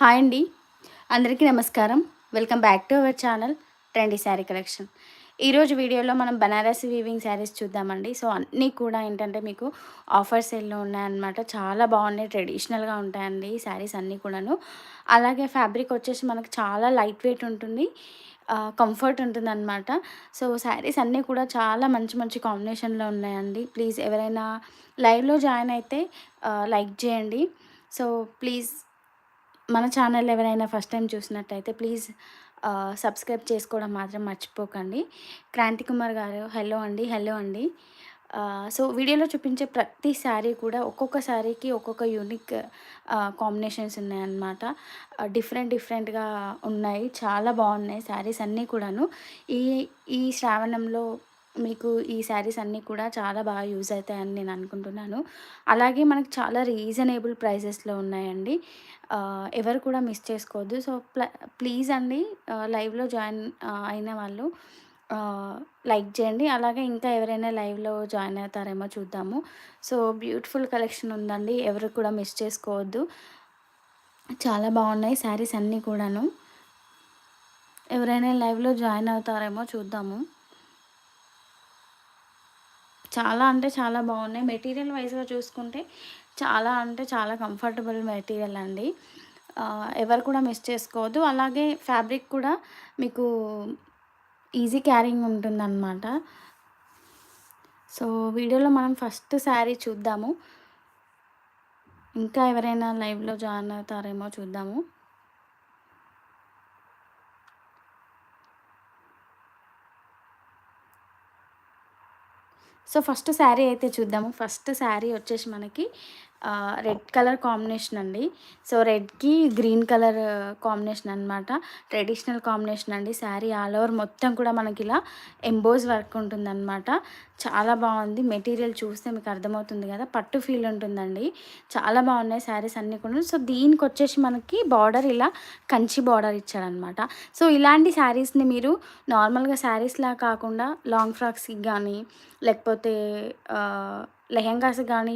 Hi అండి. అందరికీ నమస్కారం. Welcome back to our channel trendy sari collection ఈరోజు వీడియోలో మనం బనారస్ వీవింగ్ శారీస్ చూద్దామండి. సో అన్నీ కూడా ఏంటంటే మీకు ఆఫర్ సేల్లో ఉన్నాయన్నమాట. చాలా బాగున్నాయి ట్రెడిషనల్గా ఉంటాయండి ఈ శారీస్ అన్నీ కూడాను. అలాగే ఫ్యాబ్రిక్ వచ్చేసి మనకు చాలా లైట్ వెయిట్ ఉంటుంది కంఫర్ట్ ఉంటుందన్నమాట. సో శారీస్ అన్నీ కూడా చాలా మంచి మంచి కాంబినేషన్లో ఉన్నాయండి. ప్లీజ్ ఎవరైనా లైవ్లో జాయిన్ అయితే లైక్ చేయండి. సో ప్లీజ్ మన ఛానల్ ఎవరైనా ఫస్ట్ టైం చూసినట్టయితే ప్లీజ్ సబ్స్క్రైబ్ చేసుకోవడం మాత్రం మర్చిపోకండి. క్రాంతి కుమార్ గారు హలో అండి హలో అండి. సో వీడియోలో చూపించే ప్రతి శారీ కూడా ఒక్కొక్క శారీకి ఒక్కొక్క యూనిక్ కాంబినేషన్స్ ఉన్నాయన్నమాట. డిఫరెంట్ డిఫరెంట్గా ఉన్నాయి చాలా బాగున్నాయి శారీస్ అన్నీ కూడాను. ఈ ఈ శ్రావణంలో మీకు ఈ శారీస్ అన్నీ కూడా చాలా బాగా యూజ్ అవుతాయని నేను అనుకుంటున్నాను. అలాగే మనకు చాలా రీజనబుల్ ప్రైసెస్లో ఉన్నాయండి. ఎవరు కూడా మిస్ చేసుకోవద్దు. సో ప్ల ప్లీజ్ అండి లైవ్లో జాయిన్ అయిన వాళ్ళు లైక్ చేయండి. అలాగే ఇంకా ఎవరైనా లైవ్లో జాయిన్ అవుతారేమో చూద్దాము. సో బ్యూటిఫుల్ కలెక్షన్ ఉందండి. ఎవరు కూడా మిస్ చేసుకోవద్దు. చాలా బాగున్నాయి శారీస్ అన్నీ కూడాను. ఎవరైనా లైవ్లో జాయిన్ అవుతారేమో చూద్దాము. చాలా అంటే చాలా బాగున్నాయి. మెటీరియల్ వైజ్గా చూసుకుంటే చాలా అంటే చాలా కంఫర్టబుల్ మెటీరియల్ అండి. ఎవరు కూడా మిస్ చేసుకోవద్దు. అలాగే ఫ్యాబ్రిక్ కూడా మీకు ఈజీ క్యారింగ్ ఉంటుందన్నమాట. సో వీడియోలో మనం ఫస్ట్ శారీ చూద్దాము. ఇంకా ఎవరైనా లైవ్లో జాయిన్ అవుతారేమో చూద్దాము. సో ఫస్ట్ శారీ అయితే చూద్దాము. ఫస్ట్ శారీ వచ్చేసి మనకి రెడ్ కలర్ కాంబినేషన్ అండి. సో రెడ్కి గ్రీన్ కలర్ కాంబినేషన్ అనమాట ట్రెడిషనల్ కాంబినేషన్ అండి. శారీ ఆల్ ఓవర్ మొత్తం కూడా మనకి ఇలా ఎంబోజ్ వర్క్ ఉంటుందన్నమాట. చాలా బాగుంది. మెటీరియల్ చూస్తే మీకు అర్థమవుతుంది కదా. పట్టు ఫీల్ ఉంటుందండి. చాలా బాగున్నాయి శారీస్ అన్నీ కూడా సో దీనికి వచ్చేసి మనకి బార్డర్ ఇలా కంచి బార్డర్ ఇచ్చాడనమాట సో ఇలాంటి శారీస్ని మీరు నార్మల్గా శారీస్లా కాకుండా లాంగ్ ఫ్రాక్స్కి కానీ లేకపోతే లెహెంగాస్ కానీ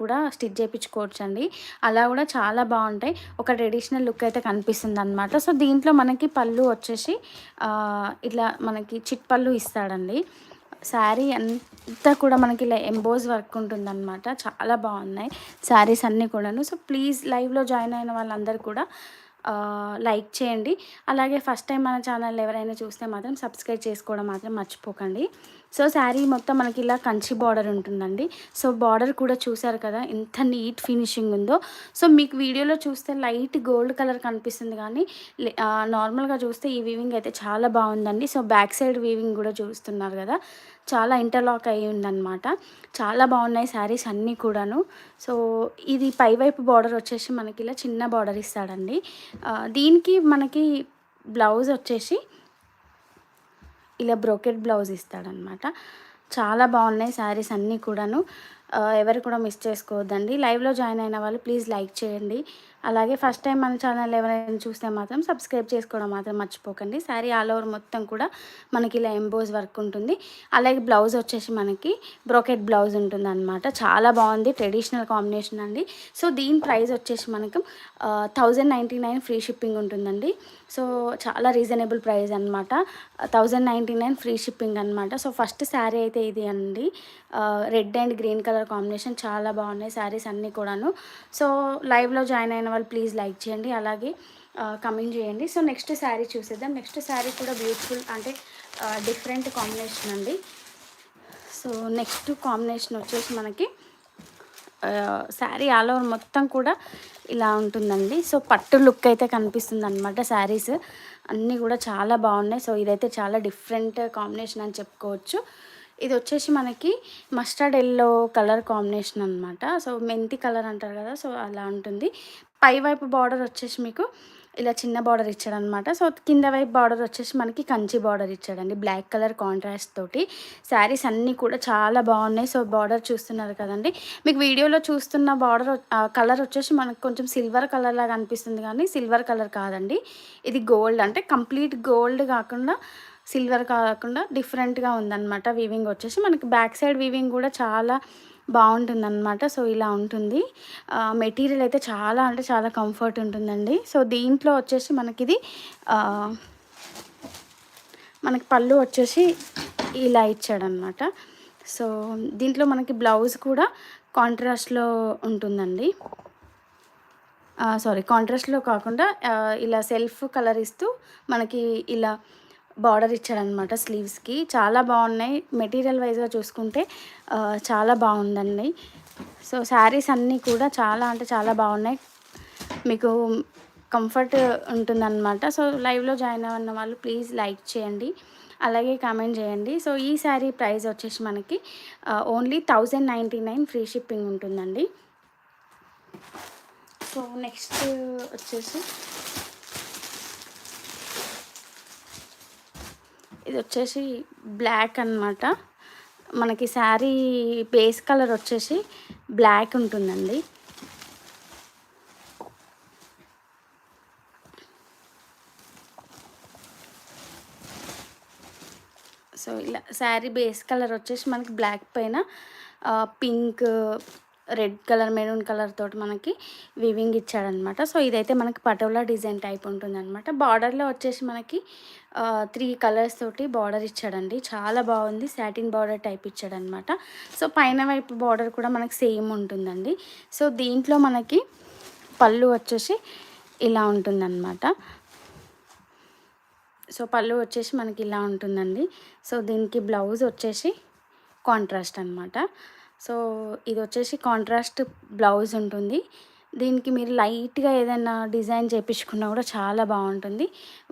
కూడా స్టిచ్ చేయించుకోవచ్చు అండి అలా కూడా చాలా బాగుంటాయి. ఒక ట్రెడిషనల్ లుక్ అయితే కనిపిస్తుంది అనమాట సో దీంట్లో మనకి పళ్ళు వచ్చేసి ఇట్లా మనకి చిట్ పళ్ళు ఇస్తాడండి. శారీ అంతా కూడా మనకి ఇలా ఎంబోజ్ వర్క్ ఉంటుందన్నమాట. చాలా బాగున్నాయి శారీస్ అన్నీ కూడాను. సో ప్లీజ్ లైవ్లో జాయిన్ అయిన వాళ్ళందరూ కూడా లైక్ చేయండి. అలాగే ఫస్ట్ టైం మన ఛానల్ ఎవరైనా చూస్తే మాత్రం సబ్స్క్రైబ్ చేసుకోవడం మాత్రం మర్చిపోకండి. సో శారీ మొత్తం మనకి ఇలా కంచి బార్డర్ ఉంటుందండి. సో బార్డర్ కూడా చూసారు కదా ఎంత నీట్ ఫినిషింగ్ ఉందో. సో మీకు వీడియోలో చూస్తే లైట్ గోల్డ్ కలర్ కనిపిస్తుంది కానీ నార్మల్గా చూస్తే ఈ వీవింగ్ అయితే చాలా బాగుందండి. సో బ్యాక్ సైడ్ వీవింగ్ కూడా చూస్తున్నారు కదా చాలా ఇంటర్లాక్ అయ్యి ఉందన్నమాట. చాలా బాగున్నాయి శారీస్ అన్నీ కూడాను. సో ఇది పైవైపు బార్డర్ వచ్చేసి మనకి ఇలా చిన్న బార్డర్ ఇస్తాడండి. దీనికి మనకి బ్లౌజ్ వచ్చేసి ఇలా బ్రోకెట్ బ్లౌజ్ ఇస్తాడనమాట. చాలా బాగున్నాయి శారీస్ అన్నీ కూడాను. ఎవరు కూడా మిస్ చేసుకోవద్దండి. లైవ్లో జాయిన్ అయిన వాళ్ళు ప్లీజ్ లైక్ చేయండి. అలాగే ఫస్ట్ టైం మన ఛానల్ ఎవరైనా చూస్తే మాత్రం సబ్స్క్రైబ్ చేసుకోవడం మాత్రం మర్చిపోకండి. శారీ ఆల్ ఓవర్ మొత్తం కూడా మనకి ఇలా ఎంబోజ్ వర్క్ ఉంటుంది. అలాగే బ్లౌజ్ వచ్చేసి మనకి బ్రోకెట్ బ్లౌజ్ ఉంటుంది అనమాట చాలా బాగుంది ట్రెడిషనల్ కాంబినేషన్ అండి. సో దీని ప్రైస్ వచ్చేసి మనకు thousand ninety nine free shipping ఉంటుందండి. సో చాలా రీజనబుల్ ప్రైస్ అనమాట thousand ninety nine free shipping అనమాట సో ఫస్ట్ శారీ అయితే ఇది అండి. Red and green colour combination చాలా బాగున్నాయి శారీస్ అన్నీ కూడాను. సో లైవ్లో జాయిన్ అయిన వాళ్ళు ప్లీజ్ లైక్ చేయండి అలాగే కమెంట్ చేయండి. సో నెక్స్ట్ శారీ చూసేద్దాం. నెక్స్ట్ శారీ కూడా బ్యూటిఫుల్ అంటే డిఫరెంట్ కాంబినేషన్ అండి. సో నెక్స్ట్ కాంబినేషన్ వచ్చేసి మనకి శారీ ఆల్ ఓవర్ మొత్తం కూడా ఇలా ఉంటుందండి. సో పట్టు లుక్ అయితే కనిపిస్తుంది అనమాట శారీస్. అన్నీ కూడా చాలా బాగున్నాయి. సో ఇదైతే చాలా డిఫరెంట్ కాంబినేషన్ అని చెప్పుకోవచ్చు. ఇది వచ్చేసి మనకి మస్టర్డ్ ఎల్లో కలర్ కాంబినేషన్ అనమాట సో మెంతి కలర్ అంటారు కదా సో అలా ఉంటుంది. పై వైపు బార్డర్ వచ్చేసి మీకు ఇలా చిన్న బార్డర్ ఇచ్చాడనమాట సో కింద వైపు బార్డర్ వచ్చేసి మనకి కంచి బార్డర్ ఇచ్చాడండి బ్లాక్ కలర్ కాంట్రాస్ట్ తోటి. శారీస్ అన్నీ కూడా చాలా బాగున్నాయి. సో బార్డర్ చూస్తున్నారు కదండి. మీకు వీడియోలో చూస్తున్న బార్డర్ కలర్ వచ్చేసి మనకు కొంచెం సిల్వర్ కలర్ లాగా అనిపిస్తుంది కానీ సిల్వర్ కలర్ కాదండి. ఇది గోల్డ్ అంటే కంప్లీట్ గోల్డ్ కాకుండా సిల్వర్ కాకుండా డిఫరెంట్గా ఉందన్నమాట వీవింగ్ వచ్చేసి. మనకి బ్యాక్ సైడ్ వీవింగ్ కూడా చాలా బాగుంటుందన్నమాట. సో ఇలా ఉంటుంది. మెటీరియల్ అయితే చాలా అంటే చాలా కంఫర్ట్ ఉంటుందండి. సో దీంట్లో వచ్చేసి మనకి ఇది మనకి పళ్ళు వచ్చేసి ఇలా ఇచ్చాడనమాట సో దీంట్లో మనకి బ్లౌజ్ కూడా కాంట్రాస్ట్లో ఉంటుందండి. సారీ కాంట్రాస్ట్లో కాకుండా ఇలా సెల్ఫ్ కలర్ ఇస్తూ మనకి ఇలా బార్డర్ ఇచ్చాడనమాట స్లీవ్స్కి. చాలా బాగున్నాయి. మెటీరియల్ వైజ్గా చూసుకుంటే చాలా బాగుందండి. సో శారీస్ అన్నీ కూడా చాలా అంటే చాలా బాగున్నాయి. మీకు కంఫర్ట్ ఉంటుందన్నమాట. సో లైవ్లో జాయిన్ అవ్వన్న వాళ్ళు ప్లీజ్ లైక్ చేయండి. అలాగే కామెంట్ చేయండి. సో ఈ శారీ ప్రైస్ వచ్చేసి మనకి only thousand ninety nine free shipping ఉంటుందండి. సో నెక్స్ట్ వచ్చేసి ఇది వచ్చేసి బ్లాక్ అన్నమాట. మనకి శారీ బేస్ కలర్ వచ్చేసి బ్లాక్ ఉంటుందండి. సో ఇలా శారీ బేస్ కలర్ వచ్చేసి మనకి బ్లాక్ పైన pink red colour maroon colour తోటి మనకి వివింగ్ ఇచ్చాడనమాట. సో ఇదైతే మనకి పటోలా డిజైన్ టైప్ ఉంటుందన్నమాట బార్డర్లో వచ్చేసి మనకి త్రీ కలర్స్ తోటి బార్డర్ ఇచ్చాడండి. చాలా బాగుంది. సాటిన్ బార్డర్ టైప్ ఇచ్చాడనమాట. సో పైన వైపు బార్డర్ కూడా మనకి సేమ్ ఉంటుందండి. సో దీంట్లో మనకి పళ్ళు వచ్చేసి ఇలా ఉంటుందన్నమాట సో పళ్ళు వచ్చేసి మనకి ఇలా ఉంటుందండి. సో దీనికి బ్లౌజ్ వచ్చేసి కాంట్రాస్ట్ అనమాట. సో ఇది వచ్చేసి కాంట్రాస్ట్ బ్లౌజ్ ఉంటుంది. దీనికి మీరు లైట్గా ఏదైనా డిజైన్ చేపించుకున్నా కూడా చాలా బాగుంటుంది.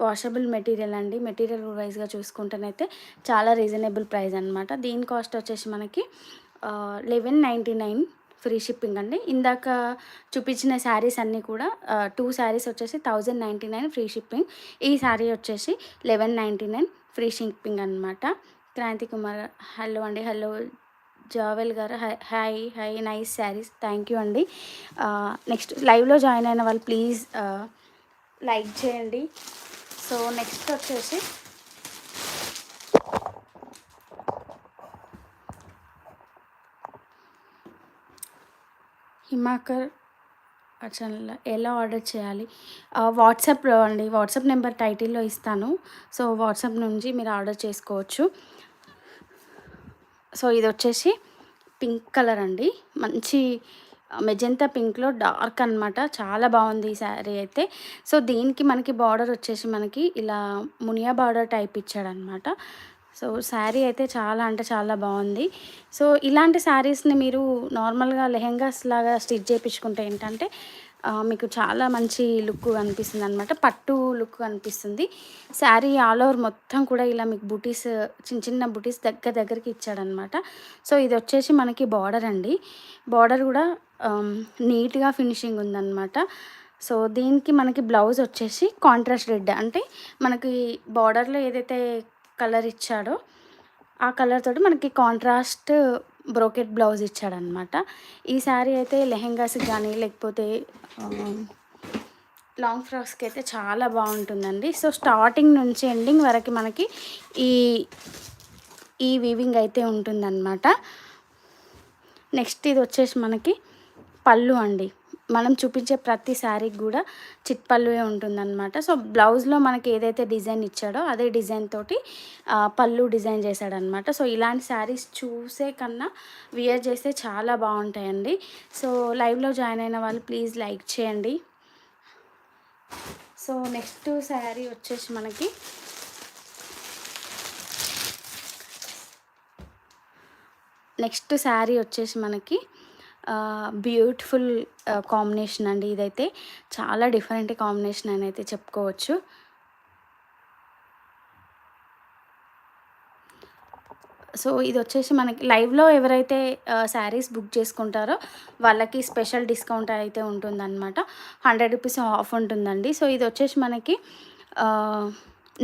వాషబుల్ మెటీరియల్ అండి. మెటీరియల్ వైజ్గా చూసుకుంటేనైతే చాలా రీజనబుల్ ప్రైస్ అనమాట దీని కాస్ట్ వచ్చేసి మనకి eleven ninety nine free shipping అండి. ఇందాక చూపించిన శారీస్ అన్నీ కూడా టూ శారీస్ వచ్చేసి thousand ninety nine free shipping ఈ శారీ వచ్చేసి eleven ninety nine free shipping అనమాట క్రాంతి కుమార్ హలో అండి. హలో జావెల్ గారు. Hi hi nice saris. Thank you అండి. నెక్స్ట్ లైవ్లో జాయిన్ అయిన వాళ్ళు ప్లీజ్ లైక్ చేయండి. సో నెక్స్ట్ వచ్చేసి హిమాకర్ ఛానల్ ఎలా ఆర్డర్ చేయాలి? వాట్సాప్లో అండి. వాట్సాప్ నెంబర్ టైటిల్లో ఇస్తాను. సో వాట్సాప్ నుంచి మీరు ఆర్డర్ చేసుకోవచ్చు. సో ఇది వచ్చేసి పింక్ కలర్ అండి. మంచి మెజంతా పింక్లో డార్క్ అనమాట చాలా బాగుంది ఈ శారీ అయితే. సో దీనికి మనకి బార్డర్ వచ్చేసి మనకి ఇలా మునియా బార్డర్ టైప్ ఇచ్చాడనమాట సో శారీ అయితే చాలా అంటే చాలా బాగుంది. సో ఇలాంటి శారీస్ని మీరు నార్మల్గా లెహెంగాస్ లాగా స్టిచ్ చేయించుకుంటే ఏంటంటే మీకు చాలా మంచి లుక్ అనిపిస్తుంది అనమాట పట్టు లుక్ అనిపిస్తుంది. శారీ ఆల్ ఓవర్ మొత్తం కూడా ఇలా మీకు బుటీస్ చిన్న చిన్న బుటీస్ దగ్గర దగ్గరికి ఇచ్చాడనమాట సో ఇది వచ్చేసి మనకి బార్డర్ అండి. బార్డర్ కూడా నీట్గా ఫినిషింగ్ ఉందన్నమాట. సో దీనికి మనకి బ్లౌజ్ వచ్చేసి కాంట్రాస్ట్ రెడ్. అంటే మనకి బార్డర్లో ఏదైతే కలర్ ఇచ్చాడో ఆ కలర్ తోటి మనకి కాంట్రాస్ట్ బ్రోకెట్ బ్లౌజ్ ఇచ్చాడనమాట. ఈ శారీ అయితే లెహెంగాస్కి కానీ లేకపోతే లాంగ్ ఫ్రాక్స్కి అయితే చాలా బాగుంటుందండి. సో స్టార్టింగ్ నుంచి ఎండింగ్ వరకు మనకి ఈ ఈ వీవింగ్ అయితే ఉంటుందన్నమాట. నెక్స్ట్ ఇది వచ్చేసి మనకి పళ్ళు అండి. మనం చూపించే ప్రతి శారీకి కూడా చిత్పళ్ళువే ఉంటుందన్నమాట. సో బ్లౌజ్లో మనకి ఏదైతే డిజైన్ ఇచ్చాడో అదే డిజైన్ తోటి పళ్ళు డిజైన్ చేశాడనమాట సో ఇలాంటి శారీస్ చూసే కన్నా వియర్ చేస్తే చాలా బాగుంటాయండి. సో లైవ్లో జాయిన్ అయిన వాళ్ళు ప్లీజ్ లైక్ చేయండి. సో నెక్స్ట్ శారీ వచ్చేసి మనకి నెక్స్ట్ శారీ వచ్చేసి మనకి బ్యూటిఫుల్ కాంబినేషన్ అండి ఇదైతే. చాలా డిఫరెంట్ కాంబినేషన్ అని అయితే చెప్పుకోవచ్చు. సో ఇది వచ్చేసి మనకి లైవ్లో ఎవరైతే శారీస్ బుక్ చేసుకుంటారో వాళ్ళకి స్పెషల్ డిస్కౌంట్ అయితే ఉంటుందన్నమాట. హండ్రెడ్ రూపీస్ ఆఫ్ ఉంటుందండి. సో ఇది వచ్చేసి మనకి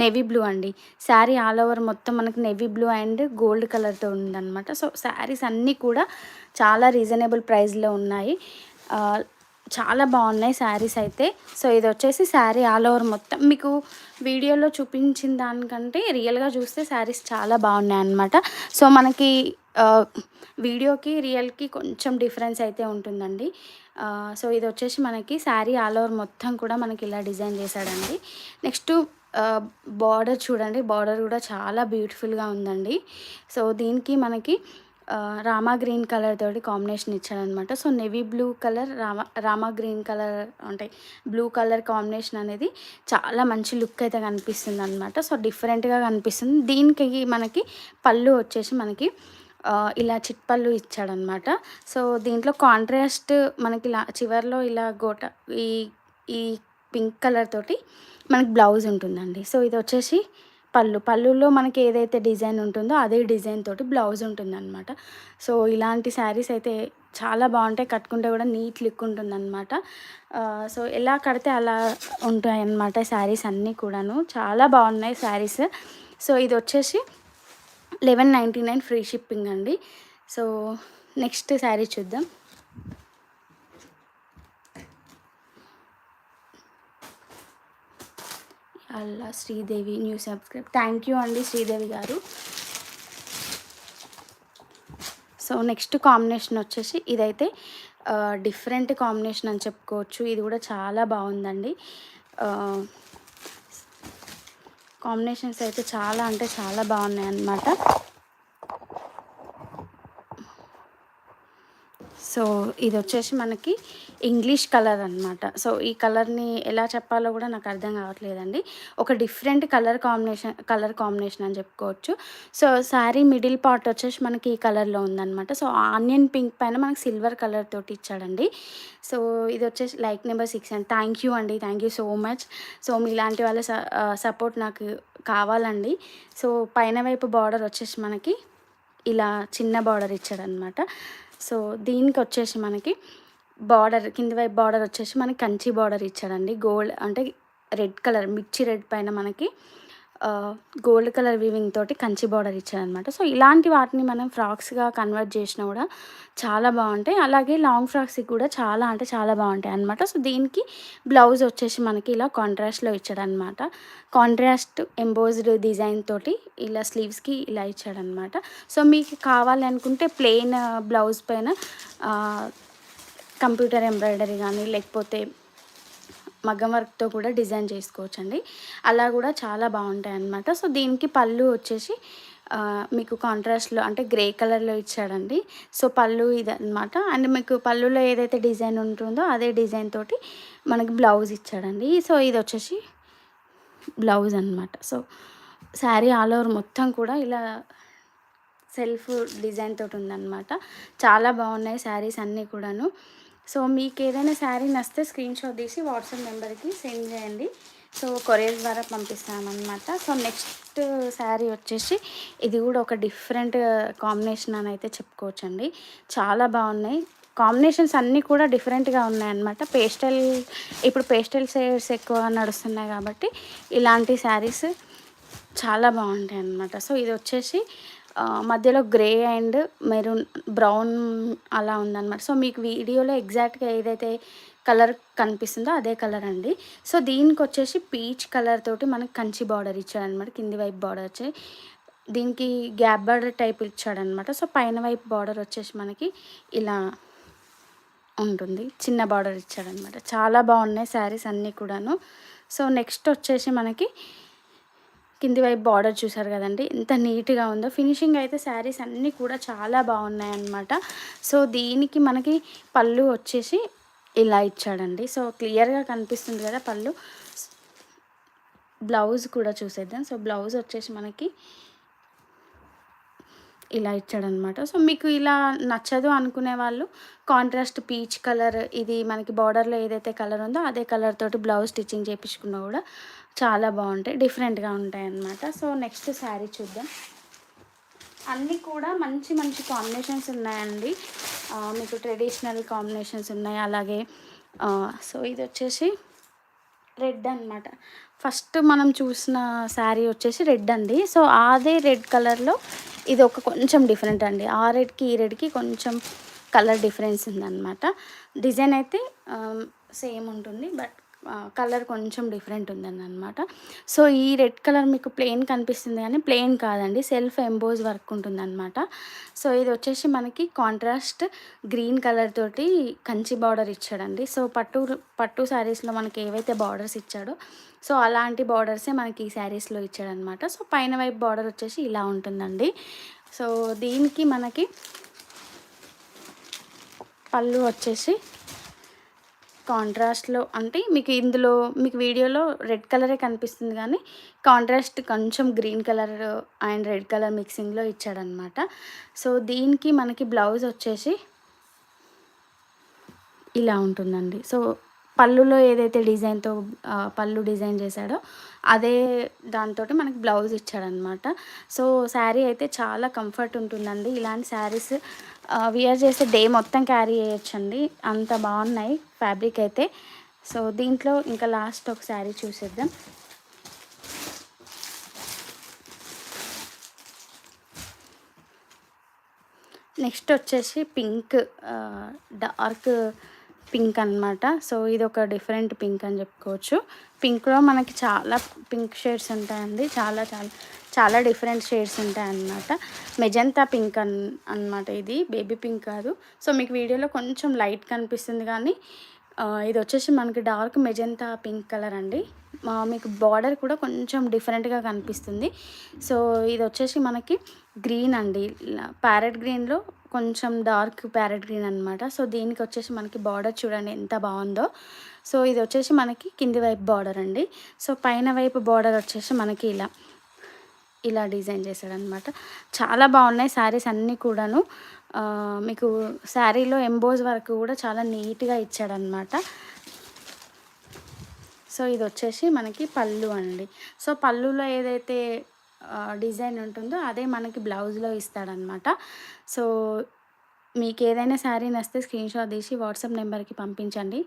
నెవీ బ్లూ అండి. శారీ ఆల్ ఓవర్ మొత్తం మనకి నెవీ బ్లూ అండ్ గోల్డ్ కలర్తో ఉందన్నమాట. సో శారీస్ అన్నీ కూడా చాలా రీజనబుల్ ప్రైస్లో ఉన్నాయి. చాలా బాగున్నాయి శారీస్ అయితే. సో ఇది వచ్చేసి శారీ ఆల్ ఓవర్ మొత్తం. మీకు వీడియోలో చూపించిన దానికంటే రియల్గా చూస్తే శారీస్ చాలా బాగున్నాయి అన్నమాట. సో మనకి వీడియోకి రియల్కి కొంచెం డిఫరెన్స్ అయితే ఉంటుందండి. సో ఇది వచ్చేసి మనకి శారీ ఆల్ ఓవర్ మొత్తం కూడా మనకి ఇలా డిజైన్ చేశాడండి. నెక్స్ట్ బార్డర్ చూడండి. బార్డర్ కూడా చాలా బ్యూటిఫుల్గా ఉందండి. సో దీనికి మనకి రామా గ్రీన్ కలర్ తోటి కాంబినేషన్ ఇచ్చాడనమాట so navy blue colour Rama Rama green colour అంటే బ్లూ కలర్ కాంబినేషన్ అనేది చాలా మంచి లుక్ అయితే కనిపిస్తుంది అనమాట సో డిఫరెంట్గా కనిపిస్తుంది. దీనికి మనకి పళ్ళు వచ్చేసి మనకి ఇలా చిట్పళ్ళు ఇచ్చాడనమాట సో దీంట్లో కాంట్రాస్ట్ మనకి ఇలా చివరిలో ఇలా గోట ఈ ఈ పింక్ కలర్ తోటి మనకి బ్లౌజ్ ఉంటుందండి. సో ఇది వచ్చేసి పళ్ళు. పళ్ళులో మనకి ఏదైతే డిజైన్ ఉంటుందో అదే డిజైన్ తోటి బ్లౌజ్ ఉంటుందన్నమాట. సో ఇలాంటి శారీస్ అయితే చాలా బాగుంటాయి. కట్టుకుంటే కూడా నీట్ లుక్ ఉంటుందన్నమాట. సో ఎలా కడితే అలా ఉంటాయి అన్నమాట శారీస్ అన్నీ కూడాను. చాలా బాగున్నాయి శారీస్. సో ఇది వచ్చేసి eleven ninety nine free shipping అండి. సో నెక్స్ట్ శారీ చూద్దాం. Alla Sridevi new subscribe. Thank you అండి శ్రీదేవి గారు. సో నెక్స్ట్ కాంబినేషన్ వచ్చేసి ఇదైతే డిఫరెంట్ కాంబినేషన్ అని చెప్పుకోవచ్చు. ఇది కూడా చాలా బాగుందండి. కాంబినేషన్స్ అయితే చాలా అంటే చాలా బాగున్నాయి అన్నమాట సో ఇది వచ్చేసి మనకి ఇంగ్లీష్ కలర్ అనమాట సో ఈ కలర్ని ఎలా చెప్పాలో కూడా నాకు అర్థం కావట్లేదండి. ఒక different colour combination colour combination అని చెప్పుకోవచ్చు. సో శారీ మిడిల్ పార్ట్ వచ్చేసి మనకి ఈ కలర్లో ఉందన్నమాట. సో ఆనియన్ పింక్ పైన మనకి సిల్వర్ కలర్ తోటి ఇచ్చాడండి. సో ఇది వచ్చేసి like number six and thank you అండి. Thank you so much. So మీలాంటి వాళ్ళ సపోర్ట్ నాకు కావాలండి. సో పైన వైపు బార్డర్ వచ్చేసి మనకి ఇలా చిన్న బార్డర్ ఇచ్చాడనమాట సో దీనికి వచ్చేసి మనకి బార్డర్ కింది వైపు బార్డర్ వచ్చేసి మనకి కంచి బార్డర్ ఇచ్చాడండి. గోల్డ్ అంటే రెడ్ కలర్ మిర్చి రెడ్ పైన మనకి గోల్డ్ కలర్ వీవింగ్ తోటి కంచి బార్డర్ ఇచ్చారనమాట సో ఇలాంటి వాటిని మనం ఫ్రాక్స్గా కన్వర్ట్ చేసినా కూడా చాలా బాగుంటాయి. అలాగే లాంగ్ ఫ్రాక్స్కి కూడా చాలా అంటే చాలా బాగుంటాయి అనమాట సో దీనికి బ్లౌజ్ వచ్చేసి మనకి ఇలా కాంట్రాస్ట్లో ఇచ్చాడనమాట కాంట్రాస్ట్ ఎంబోజ్డ్ డిజైన్ తోటి ఇలా స్లీవ్స్కి ఇలా ఇచ్చాడనమాట సో మీకు కావాలి అనుకుంటే ప్లెయిన్ బ్లౌజ్ పైన కంప్యూటర్ ఎంబ్రాయిడరీ కానీ లేకపోతే మగ్గం వర్క్తో కూడా డిజైన్ చేసుకోవచ్చు అండి అలా కూడా చాలా బాగుంటాయి అన్నమాట సో దీనికి పళ్ళు వచ్చేసి మీకు కాంట్రాస్ట్లో అంటే గ్రే కలర్లో ఇచ్చాడండి. సో పళ్ళు ఇది అండ్ మీకు పళ్ళులో ఏదైతే డిజైన్ ఉంటుందో అదే డిజైన్ తోటి మనకి బ్లౌజ్ ఇచ్చాడండి. సో ఇది వచ్చేసి బ్లౌజ్ అనమాట సో శారీ ఆల్ ఓవర్ మొత్తం కూడా ఇలా సెల్ఫ్ డిజైన్ తోటి ఉందన్నమాట. చాలా బాగున్నాయి శారీస్ అన్నీ కూడాను. సో మీకు ఏదైనా శారీ నస్తే స్క్రీన్ షాట్ తీసి వాట్సాప్ నెంబర్కి సెండ్ చేయండి. సో కొరియర్ ద్వారా పంపిస్తామన్నమాట. సో నెక్స్ట్ శారీ వచ్చేసి ఇది కూడా ఒక డిఫరెంట్ కాంబినేషన్ అని అయితే చెప్పుకోవచ్చండి. చాలా బాగున్నాయి. కాంబినేషన్స్ అన్నీ కూడా డిఫరెంట్గా ఉన్నాయన్నమాట. పేస్టల్ ఇప్పుడు పేస్టల్ షేడ్స్ ఎక్కువ నడుస్తున్నాయి కాబట్టి ఇలాంటి శారీస్ చాలా బాగుంటాయి అన్నమాట సో ఇది వచ్చేసి మధ్యలో గ్రే అండ్ మెరూన్ బ్రౌన్ అలా ఉందన్నమాట. సో మీకు వీడియోలో ఎగ్జాక్ట్గా ఏదైతే కలర్ కనిపిస్తుందో అదే కలర్ అండి. సో దీనికి వచ్చేసి పీచ్ కలర్ తోటి మనకి కంచి బార్డర్ ఇచ్చాడనమాట కింది వైపు బార్డర్ వచ్చి. దీనికి గ్యాప్ బార్డర్ టైప్ ఇచ్చాడనమాట సో పైన వైపు బార్డర్ వచ్చేసి మనకి ఇలా ఉంటుంది. చిన్న బార్డర్ ఇచ్చాడనమాట చాలా బాగున్నాయి శారీస్ అన్నీ కూడాను. సో నెక్స్ట్ వచ్చేసి మనకి కింది వైపు బార్డర్ చూసారు కదండి. ఎంత నీట్గా ఉందో. ఫినిషింగ్ అయితే శారీస్ అన్నీ కూడా చాలా బాగున్నాయి అన్నమాట సో దీనికి మనకి పళ్ళు వచ్చేసి ఇలా ఇచ్చాడండి. సో క్లియర్గా కనిపిస్తుంది కదా పళ్ళు. బ్లౌజ్ కూడా చూసేద్దాం. సో బ్లౌజ్ వచ్చేసి మనకి ఇలా ఇచ్చాడనమాట సో మీకు ఇలా నచ్చదు అనుకునే వాళ్ళు కాంట్రాస్ట్ పీచ్ కలర్ ఇది మనకి బార్డర్లో ఏదైతే కలర్ ఉందో అదే కలర్ తోటి బ్లౌజ్ స్టిచ్చింగ్ చేయించుకున్నా కూడా చాలా బాగుంటాయి. డిఫరెంట్గా ఉంటాయి అన్నమాట సో నెక్స్ట్ శారీ చూద్దాం. అన్నీ కూడా మంచి మంచి కాంబినేషన్స్ ఉన్నాయండి. మీకు ట్రెడిషనల్ కాంబినేషన్స్ ఉన్నాయి. అలాగే సో ఇది వచ్చేసి రెడ్ అనమాట ఫస్ట్ మనం చూసిన శారీ వచ్చేసి రెడ్ అండి. సో అదే రెడ్ కలర్లో ఇది ఒక కొంచెం డిఫరెంట్ అండి. ఆ రెడ్కి ఈ రెడ్కి కొంచెం కలర్ డిఫరెన్స్ ఉందన్నమాట. డిజైన్ అయితే సేమ్ ఉంటుంది. బట్ కలర్ కొంచెం డిఫరెంట్ ఉందని అనమాట సో ఈ రెడ్ కలర్ మీకు ప్లెయిన్ కనిపిస్తుంది కానీ ప్లెయిన్ కాదండి. సెల్ఫ్ ఎంబోజ్ వర్క్ ఉంటుందన్నమాట. సో ఇది వచ్చేసి మనకి కాంట్రాస్ట్ గ్రీన్ కలర్ తోటి కంచి బార్డర్ ఇచ్చాడండి. సో పట్టు పట్టు శారీస్లో మనకి ఏవైతే బార్డర్స్ ఇచ్చాడో సో అలాంటి బార్డర్సే మనకి ఈ శారీస్లో ఇచ్చాడనమాట సో పైన వైపు బార్డర్ వచ్చేసి ఇలా ఉంటుందండి. సో దీనికి మనకి పళ్ళు వచ్చేసి కాంట్రాస్ట్లో అంటే మీకు ఇందులో మీకు వీడియోలో రెడ్ కలరే కనిపిస్తుంది కానీ కాంట్రాస్ట్ కొంచెం green colour and red colour మిక్సింగ్లో ఇచ్చాడనమాట. సో దీనికి మనకి బ్లౌజ్ వచ్చేసి ఇలా ఉంటుందండి. సో పళ్ళులో ఏదైతే డిజైన్తో పళ్ళు డిజైన్ చేశాడో అదే దాంతో మనకి బ్లౌజ్ ఇచ్చాడనమాట. సో శారీ అయితే చాలా కంఫర్ట్ ఉంటుందండి. ఇలాంటి శారీస్ వియర్ చేస్తే డే మొత్తం క్యారీ చేయొచ్చండి. అంత బాగున్నాయి ఫ్యాబ్రిక్ అయితే. సో దీంట్లో ఇంకా లాస్ట్ ఒక శారీ చూసేద్దాం. నెక్స్ట్ వచ్చేసి పింక్ డార్క్ పింక్ అనమాట సో ఇది ఒక డిఫరెంట్ పింక్ అని చెప్పుకోవచ్చు. పింక్లో మనకి చాలా పింక్ షేడ్స్ ఉంటాయండి. చాలా చాలా చాలా డిఫరెంట్ షేడ్స్ ఉంటాయి అన్నమాట. మెజంతా పింక్ అన్ అనమాట ఇది. బేబీ పింక్ కాదు. సో మీకు వీడియోలో కొంచెం లైట్ కనిపిస్తుంది కానీ ఇది వచ్చేసి మనకి డార్క్ మెజంతా పింక్ కలర్ అండి. మీకు బార్డర్ కూడా కొంచెం డిఫరెంట్గా కనిపిస్తుంది. సో ఇది వచ్చేసి మనకి గ్రీన్ అండి. ప్యారెట్ గ్రీన్లో కొంచెం డార్క్ ప్యారెట్ గ్రీన్ అనమాట సో దీనికి వచ్చేసి మనకి బార్డర్ చూడండి ఎంత బాగుందో. సో ఇది వచ్చేసి మనకి కింది వైపు బార్డర్ అండి. సో పైన వైపు బార్డర్ వచ్చేసి మనకి ఇలా. ఇలా డిజైన్ చేశాడనమాట చాలా బాగున్నాయి శారీస్ అన్నీ కూడాను. మీకు శారీలో ఎంబోజ్ వరకు కూడా చాలా నీట్గా ఇచ్చాడనమాట సో ఇది వచ్చేసి మనకి పళ్ళు అండి. సో పళ్ళులో ఏదైతే డిజైన్ ఉంటుందో అదే మనకి బ్లౌజ్లో ఇస్తాడనమాట సో మీకు ఏదైనా శారీ నస్తే స్క్రీన్ షాట్ తీసి వాట్సాప్ నెంబర్కి పంపించండి.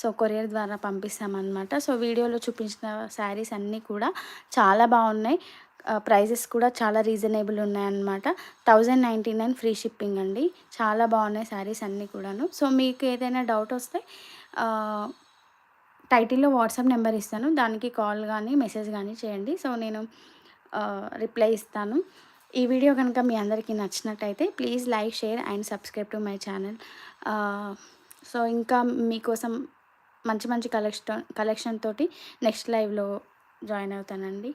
సో కొరియర్ ద్వారా పంపిస్తామన్నమాట. సో వీడియోలో చూపించిన శారీస్ అన్నీ కూడా చాలా బాగున్నాయి. ప్రైజెస్ కూడా చాలా రీజనబుల్ ఉన్నాయన్నమాట. Thousand ninety nine free shipping అండి. చాలా బాగున్నాయి శారీస్ అన్నీ కూడాను. సో మీకు ఏదైనా డౌట్ వస్తే టైటిల్లో వాట్సాప్ నెంబర్ ఇస్తాను. దానికి కాల్ కానీ మెసేజ్ కానీ చేయండి. సో నేను రిప్లై ఇస్తాను. ఈ వీడియో కనుక మీ అందరికీ నచ్చినట్టయితే please like share and subscribe to my channel. So ఇంకా మీకోసం మంచి మంచి కలెక్షన్ కలెక్షన్ తోటి నెక్స్ట్ లైవ్లో జాయిన్ అవుతానండి.